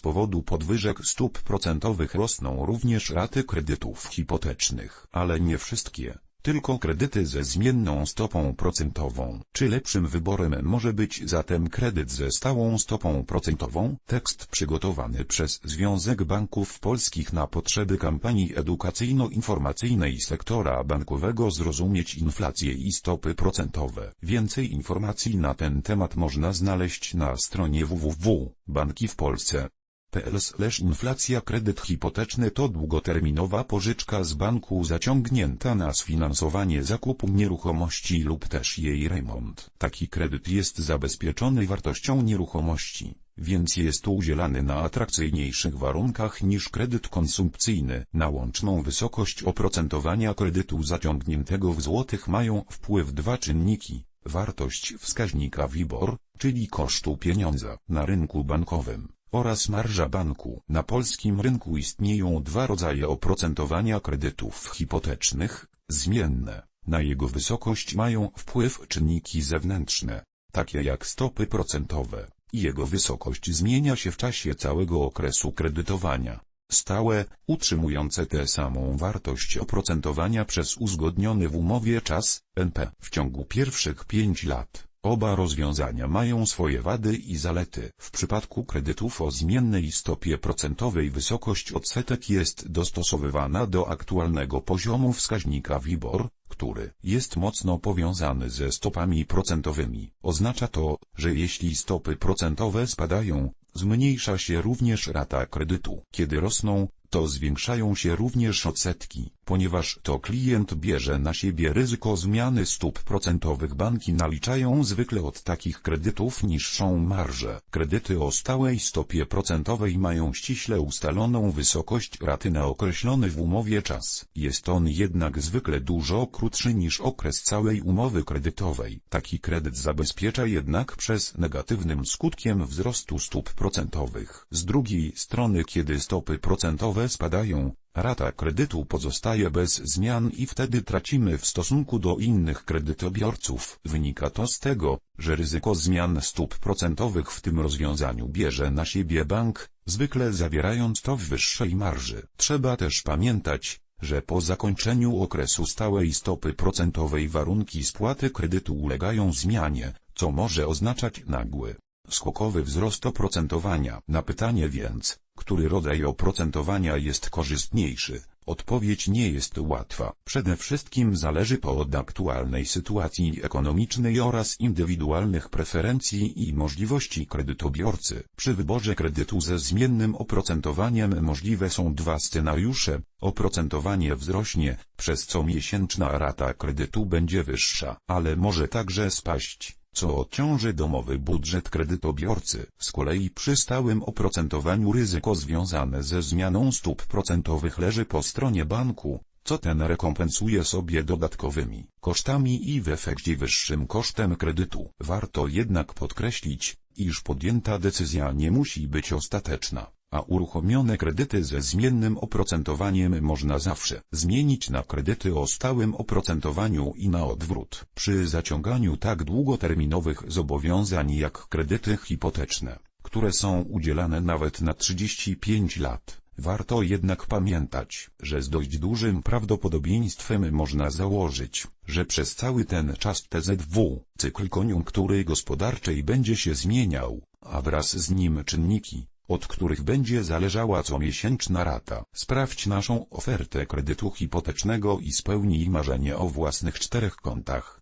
Powodu podwyżek stóp procentowych rosną również raty kredytów hipotecznych, ale nie wszystkie tylko kredyty ze zmienną stopą procentową. Czy lepszym wyborem może być zatem kredyt ze stałą stopą procentową? Tekst przygotowany przez Związek Banków Polskich na potrzeby kampanii edukacyjno-informacyjnej sektora bankowego Zrozumieć inflację i stopy procentowe. Więcej informacji na ten temat można znaleźć na stronie www.banki w Polsce. PL/inflacja kredyt hipoteczny to długoterminowa pożyczka z banku zaciągnięta na sfinansowanie zakupu nieruchomości lub też jej remont. Taki kredyt jest zabezpieczony wartością nieruchomości, więc jest udzielany na atrakcyjniejszych warunkach niż kredyt konsumpcyjny. Na łączną wysokość oprocentowania kredytu zaciągniętego w złotych mają wpływ dwa czynniki. Wartość wskaźnika WIBOR, czyli kosztu pieniądza na rynku bankowym oraz marża banku. Na polskim rynku istnieją dwa rodzaje oprocentowania kredytów hipotecznych, zmienne. Na jego wysokość mają wpływ czynniki zewnętrzne, takie jak stopy procentowe. Jego wysokość zmienia się w czasie całego okresu kredytowania. Stałe, utrzymujące tę samą wartość oprocentowania przez uzgodniony w umowie czas, NP, w ciągu pierwszych 5 lat. Oba rozwiązania mają swoje wady i zalety. W przypadku kredytów o zmiennej stopie procentowej wysokość odsetek jest dostosowywana do aktualnego poziomu wskaźnika WIBOR, który jest mocno powiązany ze stopami procentowymi. Oznacza to, że jeśli stopy procentowe spadają, zmniejsza się również rata kredytu. Kiedy rosną, to zwiększają się również odsetki, ponieważ to klient bierze na siebie ryzyko zmiany stóp procentowych. Banki naliczają zwykle od takich kredytów niższą marżę. Kredyty o stałej stopie procentowej mają ściśle ustaloną wysokość raty na określony w umowie czas. Jest on jednak zwykle dużo krótszy niż okres całej umowy kredytowej. Taki kredyt zabezpiecza jednak przez negatywnym skutkiem wzrostu stóp procentowych. Z drugiej strony kiedy stopy procentowe spadają, rata kredytu pozostaje bez zmian i wtedy tracimy w stosunku do innych kredytobiorców. Wynika to z tego, że ryzyko zmian stóp procentowych w tym rozwiązaniu bierze na siebie bank, zwykle zawierając to w wyższej marży. Trzeba też pamiętać, że po zakończeniu okresu stałej stopy procentowej warunki spłaty kredytu ulegają zmianie, co może oznaczać nagły, skokowy wzrost oprocentowania. Na pytanie więc, który rodzaj oprocentowania jest korzystniejszy? Odpowiedź nie jest łatwa. Przede wszystkim zależy to od aktualnej sytuacji ekonomicznej oraz indywidualnych preferencji i możliwości kredytobiorcy. Przy wyborze kredytu ze zmiennym oprocentowaniem możliwe są dwa scenariusze. Oprocentowanie wzrośnie, przez co miesięczna rata kredytu będzie wyższa, ale może także spaść co odciąży domowy budżet kredytobiorcy. Z kolei przy stałym oprocentowaniu ryzyko związane ze zmianą stóp procentowych leży po stronie banku, co ten rekompensuje sobie dodatkowymi kosztami i w efekcie wyższym kosztem kredytu. Warto jednak podkreślić, iż podjęta decyzja nie musi być ostateczna a uruchomione kredyty ze zmiennym oprocentowaniem można zawsze zmienić na kredyty o stałym oprocentowaniu i na odwrót. Przy zaciąganiu tak długoterminowych zobowiązań jak kredyty hipoteczne, które są udzielane nawet na 35 lat, warto jednak pamiętać, że z dość dużym prawdopodobieństwem można założyć, że przez cały ten czas TZW, cykl koniunktury gospodarczej będzie się zmieniał, a wraz z nim czynniki, od których będzie zależała comiesięczna rata. Sprawdź naszą ofertę kredytu hipotecznego i spełnij marzenie o własnych czterech kontach.